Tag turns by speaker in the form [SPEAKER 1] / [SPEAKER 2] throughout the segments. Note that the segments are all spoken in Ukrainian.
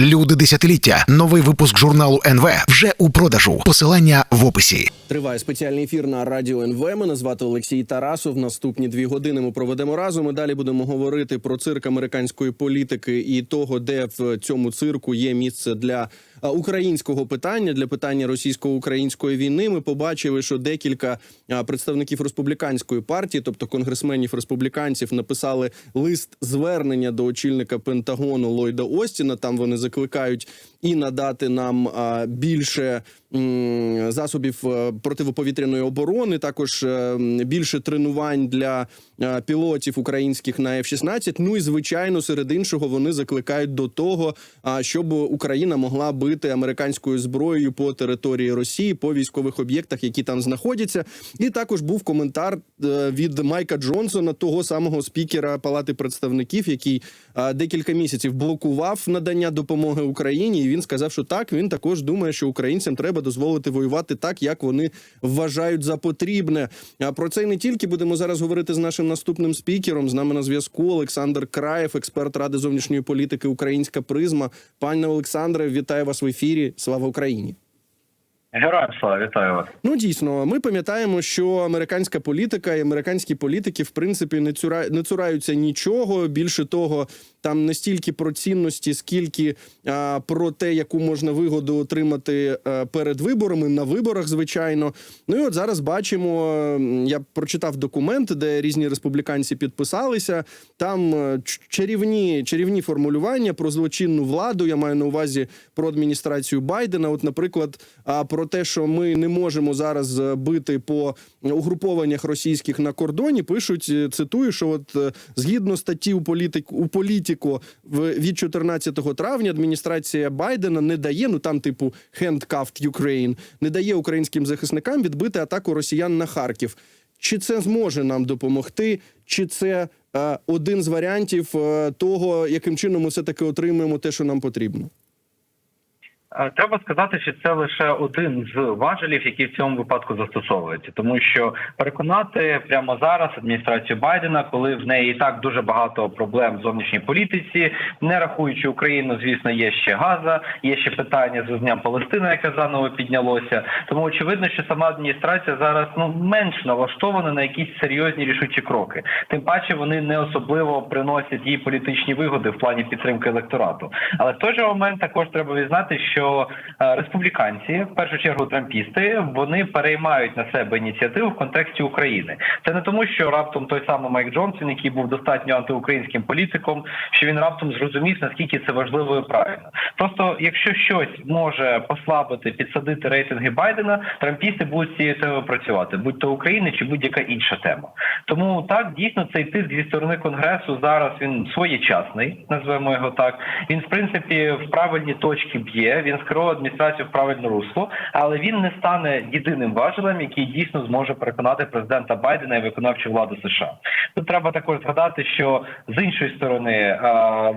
[SPEAKER 1] Люди десятиліття. Новий випуск журналу НВ вже у продажу. Посилання в описі.
[SPEAKER 2] Триває спеціальний ефір на радіо НВ. Мене звати Олексій Тарасов. Наступні дві години ми проведемо разом. І далі будемо говорити про цирк американської політики і того, де в цьому цирку є місце для українського питання, для питання російсько-української війни. Ми побачили, що декілька представників республіканської партії, тобто конгресменів республіканців, написали лист звернення до очільника Пентагону Ллойда Остіна. Там вони закликають і надати нам більше засобів е, противоповітряної оборони, також е, більше тренувань для е, пілотів українських на F-16. Ну і звичайно, серед іншого вони закликають до того, щоб Україна могла бити американською зброєю по території Росії, по військових об'єктах, які там знаходяться. І також був коментар від Майка Джонсона, того самого спікера Палати представників, який декілька місяців блокував надання допомоги Україні. Він сказав, що так він також думає, що українцям треба дозволити воювати так, як вони вважають за потрібне. А про це не тільки будемо зараз говорити з нашим наступним спікером. З нами на зв'язку Олександр Краєв, експерт ради зовнішньої політики Українська призма. Пане Олександре, вітаю вас в ефірі. Слава Україні!
[SPEAKER 3] Героям слава, вітаю вас.
[SPEAKER 2] Ну дійсно, ми пам'ятаємо, що американська політика і американські політики, в принципі, не цура... не цураються нічого. Більше того, там не стільки про цінності, скільки а, про те, яку можна вигоду отримати а, перед виборами на виборах, звичайно. Ну і от зараз бачимо. Я прочитав документ, де різні республіканці підписалися. Там е, чарівні, чарівні формулювання про злочинну владу. Я маю на увазі про адміністрацію Байдена. От, наприклад, а, про те, що ми не можемо зараз е, бити по угрупованнях російських на кордоні, пишуть е, цитую, що от е, згідно статті у політик у політико в від 14 травня адміністрація Байдена не дає. Ну там, типу, handcuffed Ukraine, не дає українським захисникам відбити атаку росіян на Харків. Чи це зможе нам допомогти, чи це е, один з варіантів е, того, яким чином ми все таки отримаємо те, що нам потрібно?
[SPEAKER 3] Е, Треба сказати, що це лише один з важелів, які в цьому випадку застосовуються, тому що переконати прямо зараз адміністрацію Байдена, коли в неї і так дуже багато проблем в зовнішній політиці, не рахуючи Україну, звісно, є ще Газа, є ще питання з визнанням Палестини, яке заново піднялося. Тому очевидно, що сама адміністрація зараз ну менш налаштована на якісь серйозні рішучі кроки. Тим паче вони не особливо приносять їй політичні вигоди в плані підтримки електорату. Але в той же момент також треба відзнати, що е, республіканці, в першу чергу трампісти, вони переймають на себе ініціативу в контексті України. Це не тому, що раптом той самий Майк Джонсон, який був достатньо антиукраїнським політиком, що він раптом зрозумів, наскільки це важливо і правильно. Просто якщо щось може послабити, підсадити рейтинги Байдена, трампісти будуть цією темою працювати, будь то України чи будь-яка інша тема. Тому так дійсно цей тиск зі сторони конгресу зараз він своєчасний, назвемо його так. Він в принципі в правильні точки б'є. Він скеровує адміністрацію в правильне русло, але він не стане єдиним важелем, який дійсно зможе переконати президента Байдена і виконавчу владу США. Тут треба також згадати, що з іншої сторони е,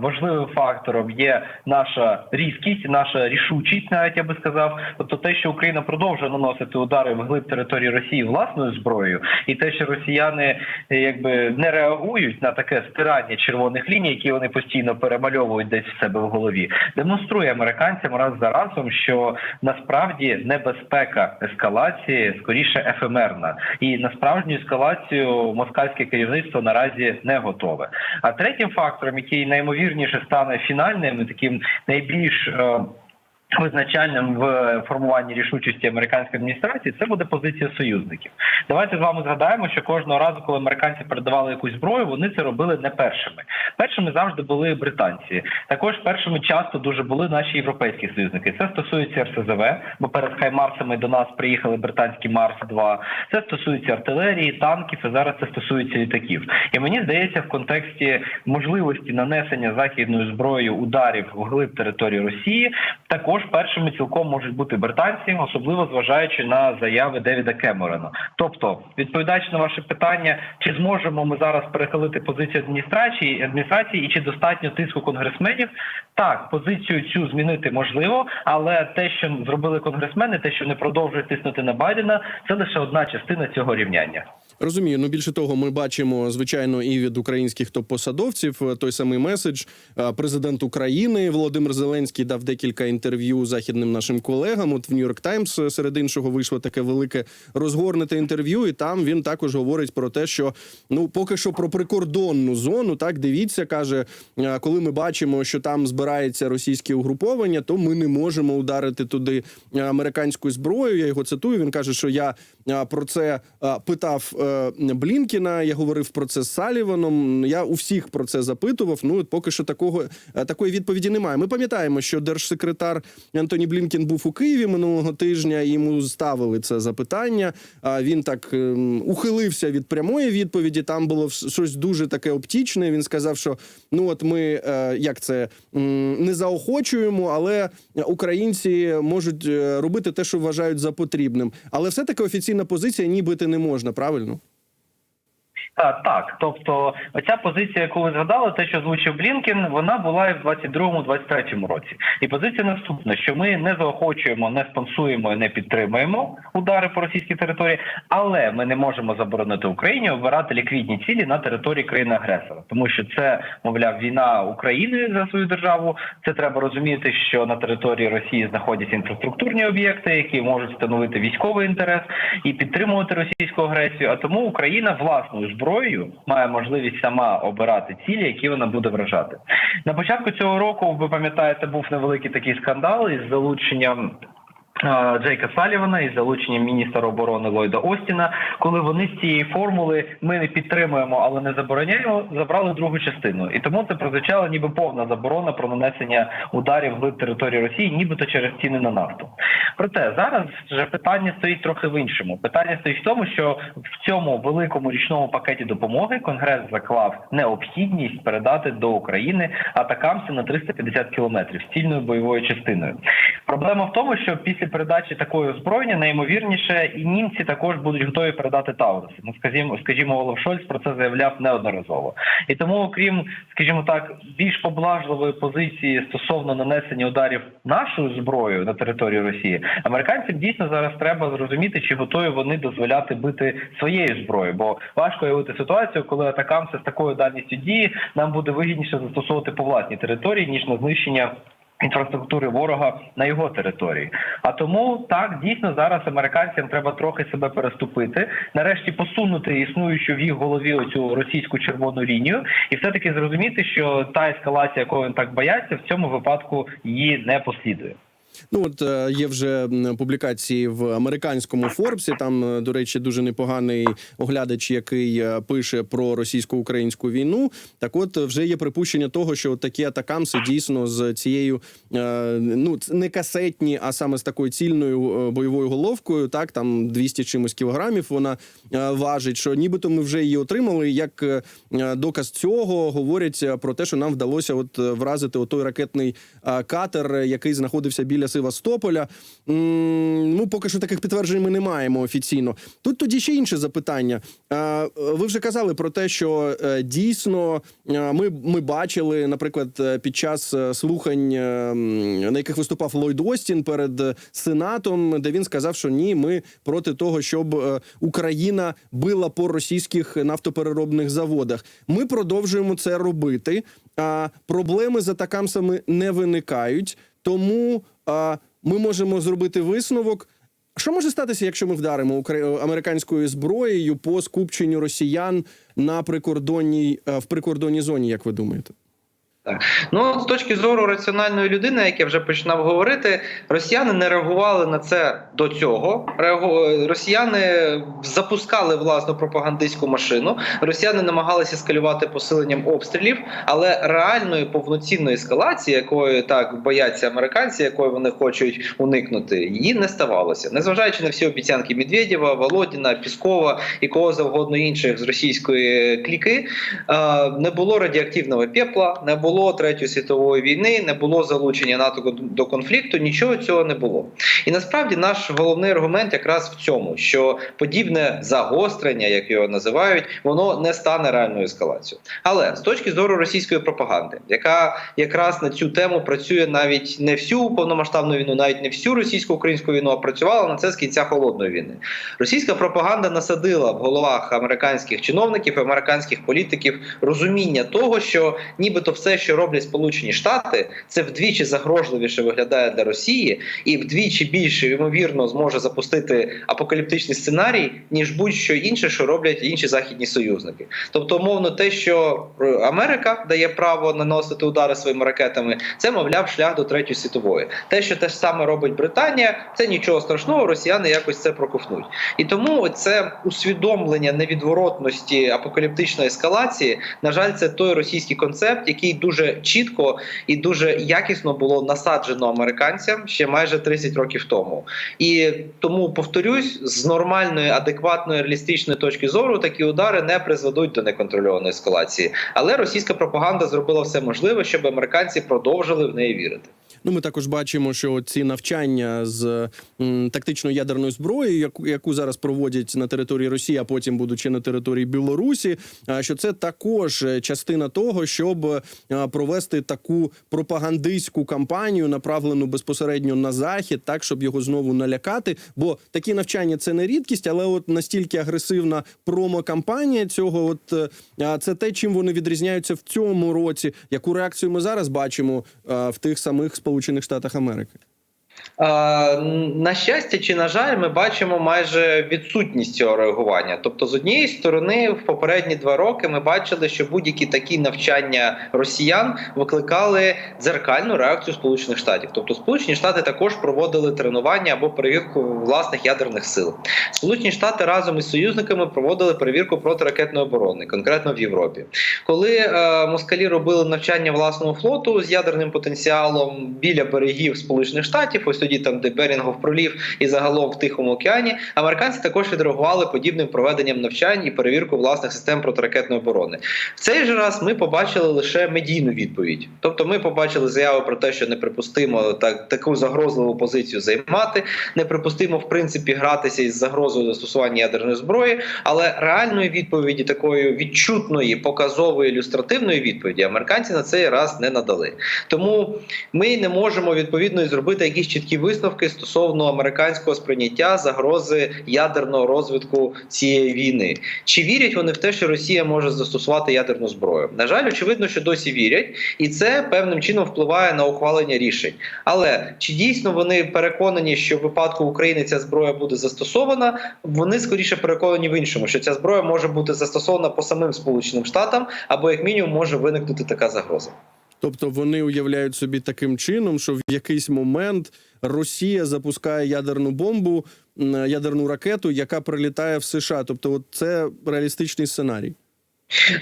[SPEAKER 3] важливим фактором є наша різкість, наша рішучість, навіть я би сказав. Тобто те, що Україна продовжує наносити удари в глиб території Росії власною зброєю, і те, що росіяни е, якби не реагують на таке стирання червоних ліній, які вони постійно перемальовують десь в себе в голові, демонструє американцям раз за разом, що насправді небезпека ескалації скоріше ефемерна, і на ескалацію москальське керівництво наразі не готове. А третім фактором, який наймовірніше стане фінальним, таким найбільш е, Визначальним в формуванні рішучості американської адміністрації це буде позиція союзників. Давайте з вами згадаємо, що кожного разу, коли американці передавали якусь зброю, вони це робили не першими. Першими завжди були британці. Також першими часто дуже були наші європейські союзники. Це стосується РСЗВ, бо перед Хаймарсами до нас приїхали британські Марс 2 Це стосується артилерії, танків. І зараз це стосується літаків. І мені здається, в контексті можливості нанесення західною зброєю ударів в глиб території Росії також першими цілком можуть бути британці, особливо зважаючи на заяви Девіда Кемерона. Тобто, відповідаючи на ваше питання, чи зможемо ми зараз перехилити позицію адміністрації адміністрації, і чи достатньо тиску конгресменів? Так, позицію цю змінити можливо, але те, що зробили конгресмени, те, що не продовжують тиснути на Байдена, це лише одна частина цього рівняння.
[SPEAKER 2] Розумію. Ну більше того, ми бачимо звичайно і від українських топ-посадовців е, той самий меседж. Е, Президент України Володимир Зеленський дав декілька інтерв'ю західним нашим колегам. От в Нью-Йорк Таймс е, серед іншого вийшло таке велике розгорнуте інтерв'ю, і там він також говорить про те, що ну поки що про прикордонну зону. Так дивіться, каже, коли ми бачимо, що там збирається російське угруповання, то ми не можемо ударити туди американською зброєю. Я його цитую. Він каже, що я про це питав е, Блінкіна. Я говорив про це з Саліваном. Я у всіх про це запитував. Ну от поки що такого е, такої відповіді немає. Ми пам'ятаємо, що держсекретар Антоні Блінкін був у Києві минулого тижня. і Йому ставили це запитання. А він так ем, ухилився від прямої відповіді. Там було щось дуже таке оптічне. Він сказав, що ну от ми е, як це не заохочуємо, але українці можуть робити те, що вважають за потрібним. Але все таки офіційна позиція нібито не можна, правильно?
[SPEAKER 3] Так, так. Тобто, оця позиція, яку ви згадали, те, що озвучив Блінкін, вона була і в 22-23 році. І позиція наступна: що ми не заохочуємо, не спонсуємо, і не підтримуємо удари по російській території, але ми не можемо заборонити Україні обирати ліквідні цілі на території країни-агресора, тому що це, мовляв, війна України за свою державу. Це треба розуміти, що на території Росії знаходяться інфраструктурні об'єкти, які можуть становити військовий інтерес і підтримувати російську агресію. А тому Україна власною зброєю має можливість сама обирати цілі, які вона буде вражати. На початку цього року, ви пам'ятаєте, був невеликий такий скандал із залученням. Джейка Салівана із залученням міністра оборони Ллойда Остіна, коли вони з цієї формули ми не підтримуємо, але не забороняємо, забрали другу частину, і тому це прозвучало ніби повна заборона про нанесення ударів в території Росії, нібито через ціни на нафту. Проте зараз вже питання стоїть трохи в іншому. Питання стоїть в тому, що в цьому великому річному пакеті допомоги Конгрес заклав необхідність передати до України атакамси на 350 кілометрів стільною бойовою частиною. Проблема в тому, що після передачі такої озброєння найімовірніше і німці також будуть готові передати Тауруси. Ну скажімо, скажімо, Олаф Шольц про це заявляв неодноразово. І тому, окрім, скажімо так, більш поблажливої позиції стосовно нанесення ударів нашою зброєю на території Росії, американцям дійсно зараз треба зрозуміти, чи готові вони дозволяти бити своєю зброєю, бо важко уявити ситуацію, коли атакамси з такою дальністю дії нам буде вигідніше застосовувати по власній території ніж на знищення. Інфраструктури ворога на його території, а тому так дійсно зараз американцям треба трохи себе переступити, нарешті посунути існуючу в їх голові оцю російську червону лінію, і все таки зрозуміти, що та ескалація, якої вони так бояться, в цьому випадку її не послідує.
[SPEAKER 2] Ну от е, є вже публікації в американському Форбсі. Там, е, до речі, дуже непоганий оглядач, який е, пише про російсько-українську війну. Так, от вже є припущення того, що такі атакамси дійсно з цією ну не касетні, а саме з такою цільною бойовою головкою. Так там 200 чимось кілограмів вона важить. Що нібито ми вже її отримали. Як доказ цього говорять про те, що нам вдалося от вразити отой ракетний катер, який знаходився біля Севастополя. Ну, поки що таких підтверджень ми не маємо офіційно. Тут тоді ще інше запитання. Ви вже казали про те, що е, дійсно е, ми, ми бачили, наприклад, е, під час слухань, на яких виступав Ллойд Остін перед Сенатом, де він сказав, що ні, ми проти того, щоб Україна била по російських нафтопереробних заводах. Ми продовжуємо це робити. А проблеми з атакамсами не виникають. Тому ми можемо зробити висновок. Що може статися, якщо ми вдаримо укра- американською зброєю по скупченню росіян на прикордонній е, в прикордонній зоні, як ви думаєте?
[SPEAKER 4] Ну, з точки зору раціональної людини, як я вже починав говорити, росіяни не реагували на це до цього. Росіяни запускали власну пропагандистську машину. Росіяни намагалися ескалювати посиленням обстрілів, але реальної повноцінної ескалації, якої так бояться американці, якої вони хочуть уникнути, її не ставалося. Незважаючи на всі обіцянки Медведєва, Володіна, Піскова і кого завгодно інших з російської кліки, е, не було радіоактивного пепла, не було було третьої світової війни, не було залучення НАТО до конфлікту. Нічого цього не було. І насправді наш головний аргумент якраз в цьому, що подібне загострення, як його називають, воно не стане реальною ескалацією. Але з точки зору російської пропаганди, яка якраз на цю тему працює навіть не всю повномасштабну війну, навіть не всю російсько-українську війну, а працювала на це з кінця холодної війни. Російська пропаганда насадила в головах американських чиновників, американських політиків розуміння того, що нібито все, що роблять Сполучені Штати, це вдвічі загрожливіше виглядає для Росії, і вдвічі більше ймовірно зможе запустити апокаліптичний сценарій, ніж будь-що інше, що роблять інші західні союзники. Тобто, умовно, те, що е, Америка дає право наносити удари своїми ракетами, це мовляв шлях до третьої світової. Те, що те ж саме робить Британія, це нічого страшного. Росіяни якось це проковтнуть. І тому це усвідомлення невідворотності апокаліптичної ескалації. На жаль, це той російський концепт, який дуже чітко і дуже якісно було насаджено американцям ще майже 30 років тому. І тому повторюсь, з нормальної, адекватної, реалістичної точки зору такі удари не призведуть до неконтрольованої ескалації. Але російська пропаганда зробила все можливе, щоб американці продовжили в неї вірити.
[SPEAKER 2] Ну, ми також бачимо, що ці навчання з тактичною ядерною зброєю, яку, яку зараз проводять на території Росії, а потім будучи на території Білорусі, а, що це також е, частина того, щоб е, провести таку пропагандистську кампанію, направлену безпосередньо на захід, так щоб його знову налякати. Бо такі навчання це не рідкість, але от настільки агресивна промо-кампанія цього, от е, а, це те, чим вони відрізняються в цьому році. Яку реакцію ми зараз бачимо в тих самих Сполучених Штатах Америки?
[SPEAKER 4] На щастя чи на жаль, ми бачимо майже відсутність цього реагування. Тобто, з однієї сторони, в попередні два роки ми бачили, що будь-які такі навчання росіян викликали дзеркальну реакцію Сполучених Штатів. Тобто, Сполучені Штати також проводили тренування або перевірку власних ядерних сил. Сполучені Штати разом із союзниками проводили перевірку протиракетної оборони, конкретно в Європі. Коли е, москалі робили навчання власного флоту з ядерним потенціалом біля берегів Сполучених Штатів, ось тоді там, де Берінгов пролів і загалом в Тихому океані, американці також відреагували подібним проведенням навчань і перевірку власних систем протиракетної оборони. В цей же раз ми побачили лише медійну відповідь. Тобто, ми побачили заяву про те, що неприпустимо так таку загрозливу позицію займати, неприпустимо в принципі гратися із загрозою застосування ядерної зброї, але реальної відповіді такої відчутної, показової ілюстративної відповіді американці на цей раз не надали. Тому ми не можемо відповідно зробити якісь чіткі висновки стосовно американського сприйняття загрози ядерного розвитку цієї війни. Чи вірять вони в те, що Росія може застосувати ядерну зброю? На жаль, очевидно, що досі вірять, і це певним чином впливає на ухвалення рішень. Але чи дійсно вони переконані, що в випадку України ця зброя буде застосована? Вони скоріше переконані в іншому, що ця зброя може бути застосована по самим Сполученим Штатам, або як мінімум може виникнути така загроза.
[SPEAKER 2] Тобто вони уявляють собі таким чином, що в якийсь момент Росія запускає ядерну бомбу, ядерну ракету, яка прилітає в США. Тобто, це реалістичний сценарій.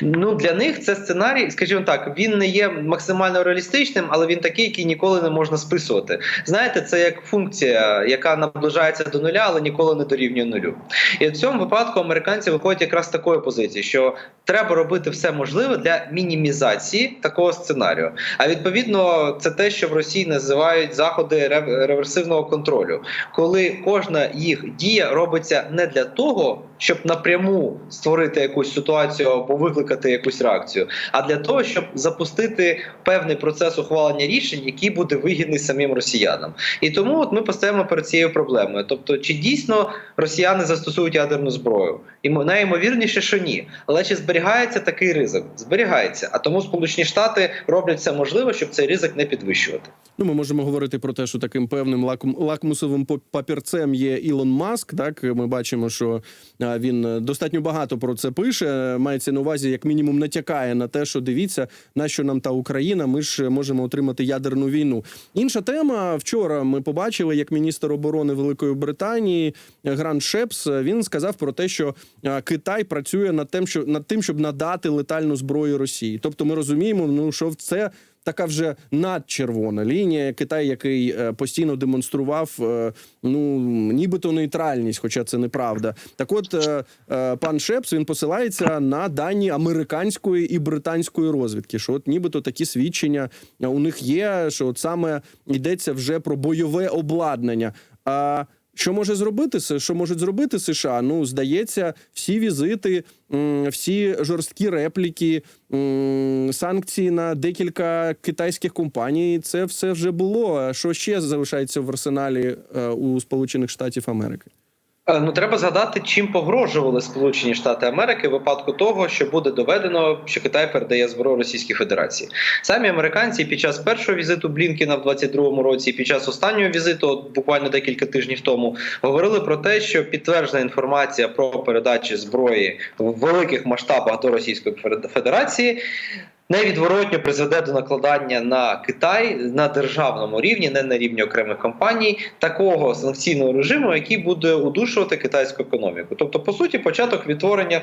[SPEAKER 4] Ну для них це сценарій, скажімо так, він не є максимально реалістичним, але він такий, який ніколи не можна списувати. Знаєте, це як функція, яка наближається до нуля, але ніколи не дорівнює нулю. І в цьому випадку американці виходять якраз з такої позиції, що треба робити все можливе для мінімізації такого сценарію. А відповідно, це те, що в Росії називають заходи рев- реверсивного контролю, коли кожна їх дія робиться не для того, щоб напряму створити якусь ситуацію або викликати якусь реакцію, а для того, щоб запустити певний процес ухвалення рішень, який буде вигідний самим росіянам. І тому от ми постаємо перед цією проблемою. Тобто, чи дійсно росіяни застосують ядерну зброю? І мо- найімовірніше, що ні. Але чи зберігається такий ризик? Зберігається. А тому Сполучені Штати роблять все можливе, щоб цей ризик не підвищувати.
[SPEAKER 2] Ну, ми можемо говорити про те, що таким певним лакм- лакмусовим папірцем є Ілон Маск. Так ми бачимо, що він е, достатньо багато про це пише. Мається на увазі, як мінімум, натякає на те, що дивіться, на що нам та Україна. Ми ж можемо отримати ядерну війну. Інша тема вчора ми побачили, як міністр оборони Великої Британії Грант Шепс він сказав про те, що Китай працює над тим, що над тим, щоб надати летальну зброю Росії. Тобто, ми розуміємо, ну що це така вже надчервона лінія. Китай, який е, постійно демонстрував е, ну нібито нейтральність, хоча це неправда. Так, от е, пан Шепс він посилається на дані американської і британської розвідки, що от нібито такі свідчення у них є, що от саме йдеться вже про бойове обладнання. А що може зробити що можуть зробити США? Ну здається, всі візити, всі жорсткі репліки, санкції на декілька китайських компаній. Це все вже було. Що ще залишається в арсеналі е, у Сполучених Штатів Америки?
[SPEAKER 4] Е, Ну, треба згадати, чим погрожували Сполучені Штати Америки в випадку того, що буде доведено, що Китай передає зброю Російській Федерації. Самі американці під час першого візиту Блінкіна в 22-му році, під час останнього візиту, от буквально декілька тижнів тому, говорили про те, що підтверджена інформація про передачі зброї в великих масштабах до Російської Федерації. Невідворотньо призведе до накладання на Китай на державному рівні, не на рівні окремих компаній, такого санкційного режиму, який буде удушувати китайську економіку. Тобто, по суті, початок відтворення.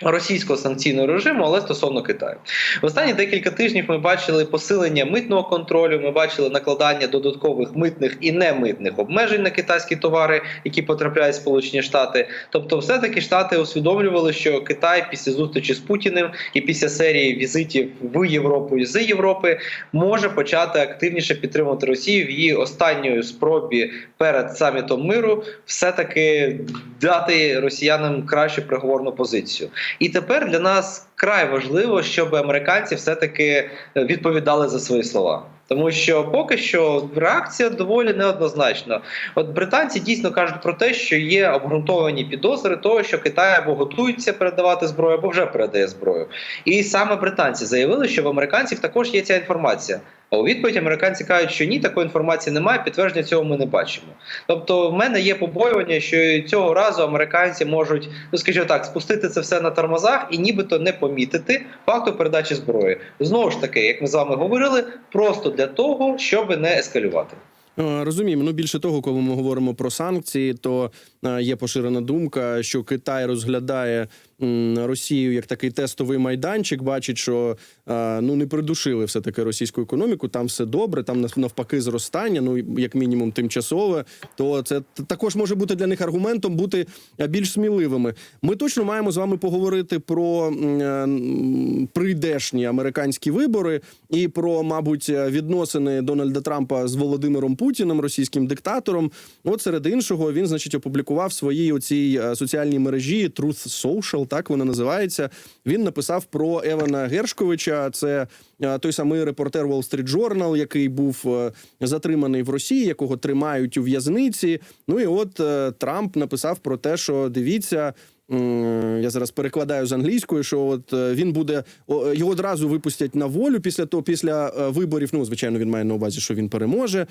[SPEAKER 4] Російського санкційного режиму, але стосовно Китаю, в останні декілька тижнів ми бачили посилення митного контролю. Ми бачили накладання додаткових митних і немитних обмежень на китайські товари, які потрапляють в Сполучені Штати. Тобто, все таки штати усвідомлювали, що Китай після зустрічі з Путіним і після серії візитів в Європу і з Європи може почати активніше підтримувати Росію в її останньої спробі перед самітом миру, все таки дати росіянам кращу переговорну позицію. І тепер для нас край важливо, щоб американці все таки відповідали за свої слова. Тому що поки що реакція доволі неоднозначна. От британці дійсно кажуть про те, що є обґрунтовані підозри того, що Китай або готується передавати зброю, або вже передає зброю. І саме британці заявили, що в американців також є ця інформація. А у відповідь американці кажуть, що ні, такої інформації немає, підтвердження цього ми не бачимо. Тобто, в мене є побоювання, що цього разу американці можуть, ну скажімо так, спустити це все на тормозах і нібито не помітити факту передачі зброї. Знову ж таки, як ми з вами говорили, просто для того, щоб не ескалювати.
[SPEAKER 2] Розуміємо. Ну більше того, коли ми говоримо про санкції, то є поширена думка, що Китай розглядає Росію як такий тестовий майданчик. Бачить, що е, ну не придушили все таки російську економіку. Там все добре, там нав- навпаки зростання. Ну як мінімум тимчасове. То це також може бути для них аргументом бути е, більш сміливими. Ми точно маємо з вами поговорити про е, прийдешні американські вибори і про, мабуть, відносини Дональда Трампа з Володимиром Путіним, російським диктатором. От серед іншого він, значить, опублікував в своїй оцій соціальній мережі Truth Social, так вона називається. Він написав про Евана Гершковича. Це е, той самий репортер Wall Street Journal, який був е, затриманий в Росії, якого тримають у в'язниці. Ну і от е, Трамп написав про те, що дивіться. Я зараз перекладаю з англійської, що от е, він буде його одразу випустять на волю після того, після е, виборів. Ну звичайно, він має на увазі, що він переможе.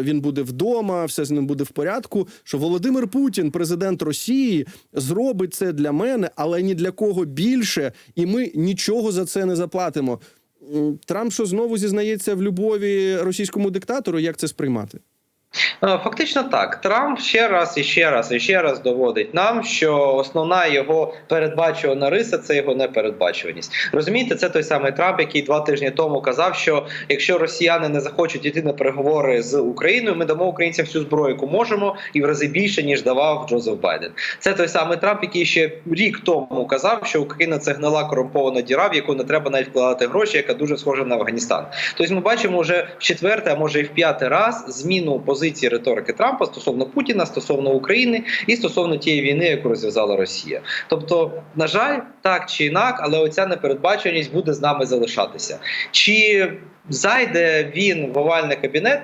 [SPEAKER 2] Він буде вдома, все з ним буде в порядку. Що Володимир Путін, президент Росії, зробить це для мене, але ні для кого більше, і ми нічого за це не заплатимо. Трамп що знову зізнається в любові російському диктатору? Як це сприймати?
[SPEAKER 4] Е, Фактично так. Трамп ще раз і ще раз і ще раз доводить нам, що основна його передбачувана риса це його непередбачуваність. Розумієте, це той самий Трамп, який два тижні тому казав, що якщо росіяни не захочуть йти на переговори з Україною, ми дамо українцям всю зброю, яку можемо, і в рази більше ніж давав Джозеф Байден. Це той самий Трамп, який ще рік тому казав, що Україна це гнила корумпована діра, в яку не треба навіть вкладати гроші, яка дуже схожа на Афганістан. Тобто ми бачимо вже в четвертий, а може і в п'ятий раз зміну позиції риторики Трампа стосовно Путіна, стосовно України і стосовно тієї війни, яку розв'язала Росія. Тобто, на жаль, так чи інак, але оця непередбаченість буде з нами залишатися. Чи зайде він в овальний кабінет?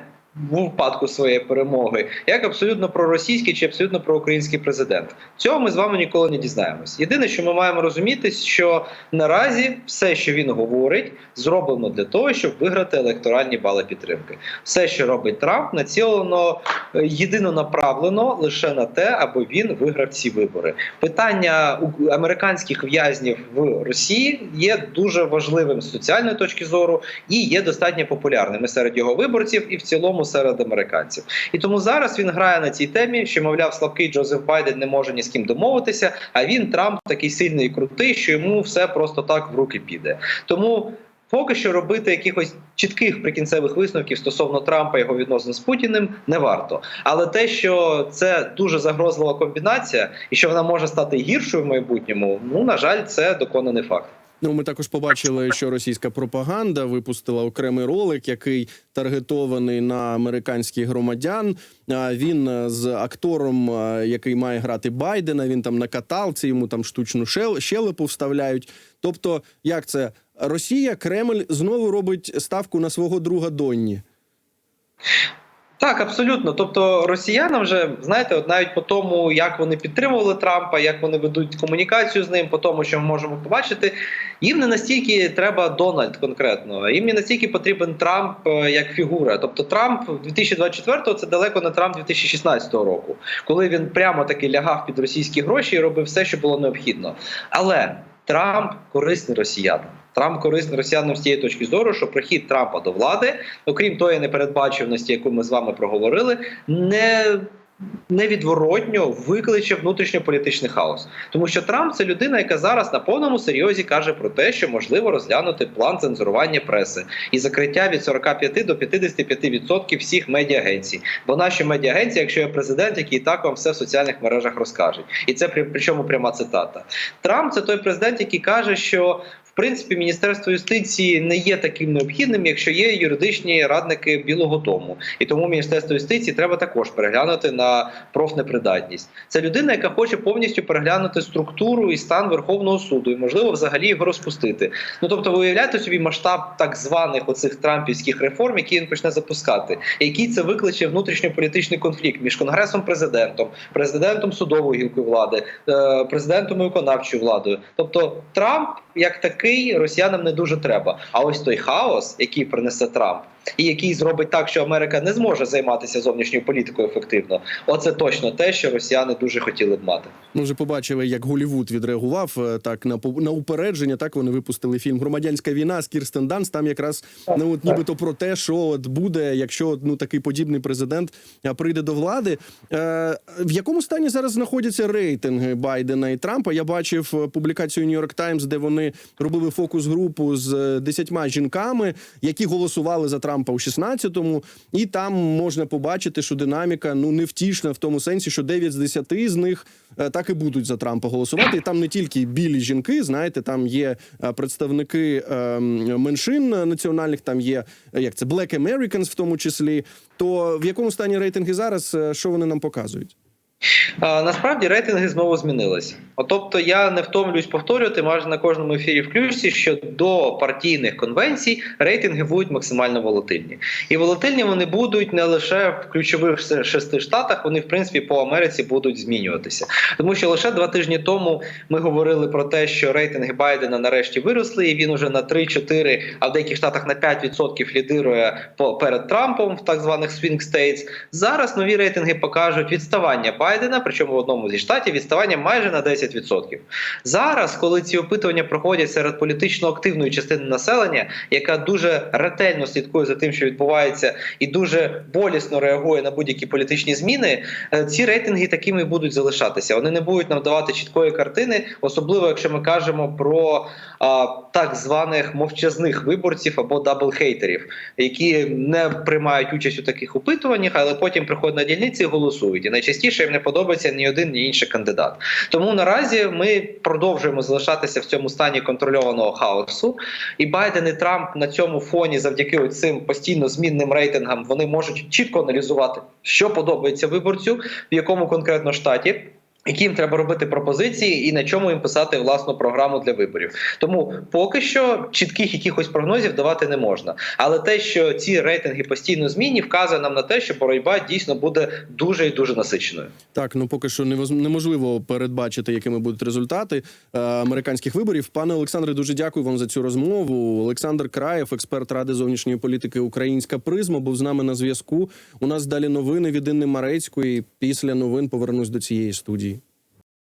[SPEAKER 4] У випадку своєї перемоги, як абсолютно проросійський чи абсолютно проукраїнський президент, цього ми з вами ніколи не дізнаємось. Єдине, що ми маємо розуміти, що наразі все, що він говорить, зроблено для того, щоб виграти електоральні бали підтримки. Все, що робить Трамп, націлено єдино направлено лише на те, аби він виграв ці вибори. Питання американських в'язнів в Росії є дуже важливим з соціальної точки зору і є достатньо популярним серед його виборців, і в цілому серед американців. І тому зараз він грає на цій темі, що мовляв, слабкий Джозеф Байден не може ні з ким домовитися. А він Трамп такий сильний і крутий, що йому все просто так в руки піде. Тому Поки що робити якихось чітких прикінцевих висновків стосовно Трампа і його відносин з Путіним не варто. Але те, що це дуже загрозлива комбінація, і що вона може стати гіршою в майбутньому, ну на жаль, це доконаний факт.
[SPEAKER 2] Ну, ми також побачили, що російська пропаганда випустила окремий ролик, який таргетований на американських громадян. Він е, з актором, е, який має грати Байдена. Він там на каталці, йому там штучну щелепу вставляють. Тобто, як це Росія, Кремль знову робить ставку на свого друга Донні.
[SPEAKER 4] Так, абсолютно. Тобто росіянам вже знаєте, от навіть по тому, як вони підтримували Трампа, як вони ведуть комунікацію з ним, по тому, що ми можемо побачити, їм не настільки треба Дональд конкретно, їм не настільки потрібен Трамп е, як фігура. Тобто Трамп 2024-го це далеко не Трамп 2016 року, коли він прямо таки лягав під російські гроші і робив все, що було необхідно. Але Трамп корисний росіянам. Трамп корисний росіянам з тієї точки зору, що прихід Трампа до влади, окрім тої непередбачуваності, яку ми з вами проговорили, не невідворотньо викличе внутрішньополітичний хаос, тому що Трамп це людина, яка зараз на повному серйозі каже про те, що можливо розглянути план цензурування преси і закриття від 45 до 55% всіх медіагенцій. Бо наші медіагенції, якщо є президент, який так вам все в соціальних мережах розкаже, і це при причому пряма цитата. Трамп це той президент, який каже, що принципі Міністерство юстиції не є таким необхідним, якщо є юридичні радники Білого Дому, і тому Міністерство юстиції треба також переглянути на профнепридатність. Це людина, яка хоче повністю переглянути структуру і стан Верховного суду, і можливо взагалі його розпустити. Ну тобто, ви уявляєте собі масштаб так званих оцих трампівських реформ, які він почне запускати, який це викличе внутрішньополітичний конфлікт між конгресом, президентом, президентом судової гілки влади, е, президентом і виконавчою владою. Тобто Трамп як такий росіянам не дуже треба. А ось той хаос, який принесе Трамп, і який зробить так, що Америка не зможе займатися зовнішньою політикою ефективно. Оце точно те, що росіяни дуже хотіли б мати.
[SPEAKER 2] Ми вже побачили, як Голівуд відреагував е, так на на упередження. Так вони випустили фільм Громадянська війна з Кірстен Данст. Там якраз ну от нібито про те, що от буде, якщо ну такий подібний президент прийде до влади. Е, в якому стані зараз знаходяться рейтинги Байдена і Трампа? Я бачив е, публікацію Нью-Йорк Таймс, де вони робили фокус групу з е, десятьма жінками, які голосували за Трампа у 16-му. І там можна побачити, що динаміка ну невтішна в тому сенсі, що 9 з 10 з них е, так і будуть за Трампа голосувати. І там не тільки білі жінки, знаєте, там є е, представники е, меншин національних, там є е, як це Black Americans в тому числі. То в якому стані рейтинги зараз? Що вони нам показують?
[SPEAKER 4] Насправді рейтинги знову змінились. Тобто я не втомлююсь повторювати майже на кожному ефірі в ключці, що до партійних конвенцій рейтинги будуть максимально волатильні. І волатильні вони будуть не лише в ключових шести штатах, вони в принципі по Америці будуть змінюватися. Тому що лише два тижні тому ми говорили про те, що рейтинги Байдена нарешті виросли, і він уже на 3-4, а в деяких штатах на 5% лідирує перед Трампом в так званих swing states. Зараз нові рейтинги покажуть відставання Байдена, причому в одному зі штатів відставання майже на 10%. Зараз, коли ці опитування проходять серед політично активної частини населення, яка дуже ретельно слідкує за тим, що відбувається, і дуже болісно реагує на будь-які політичні зміни, е, ці рейтинги такими будуть залишатися. Вони не будуть нам давати чіткої картини, особливо якщо ми кажемо про а, так званих мовчазних виборців або даблхейтерів, які не приймають участь у таких опитуваннях, але потім приходять на дільниці і голосують. І найчастіше їм не подобається ні один, ні інший кандидат. Тому наразі ми продовжуємо залишатися в цьому стані контрольованого хаосу. І Байден і Трамп на цьому фоні, завдяки цим постійно змінним рейтингам, вони можуть чітко аналізувати, що подобається виборцю, в якому конкретно штаті. Які їм треба робити пропозиції і на чому їм писати власну програму для виборів. Тому поки що чітких якихось прогнозів давати не можна. Але те, що ці рейтинги постійно змінні, вказує нам на те, що боротьба дійсно буде дуже і дуже насиченою.
[SPEAKER 2] Так, ну поки що неможливо передбачити, якими будуть результати е, американських виборів. Пане Олександре, дуже дякую вам за цю розмову. Олександр Краєв, експерт ради зовнішньої політики Українська призма, був з нами на зв'язку. У нас далі новини від Інни Марецької. Після новин повернусь до цієї студії.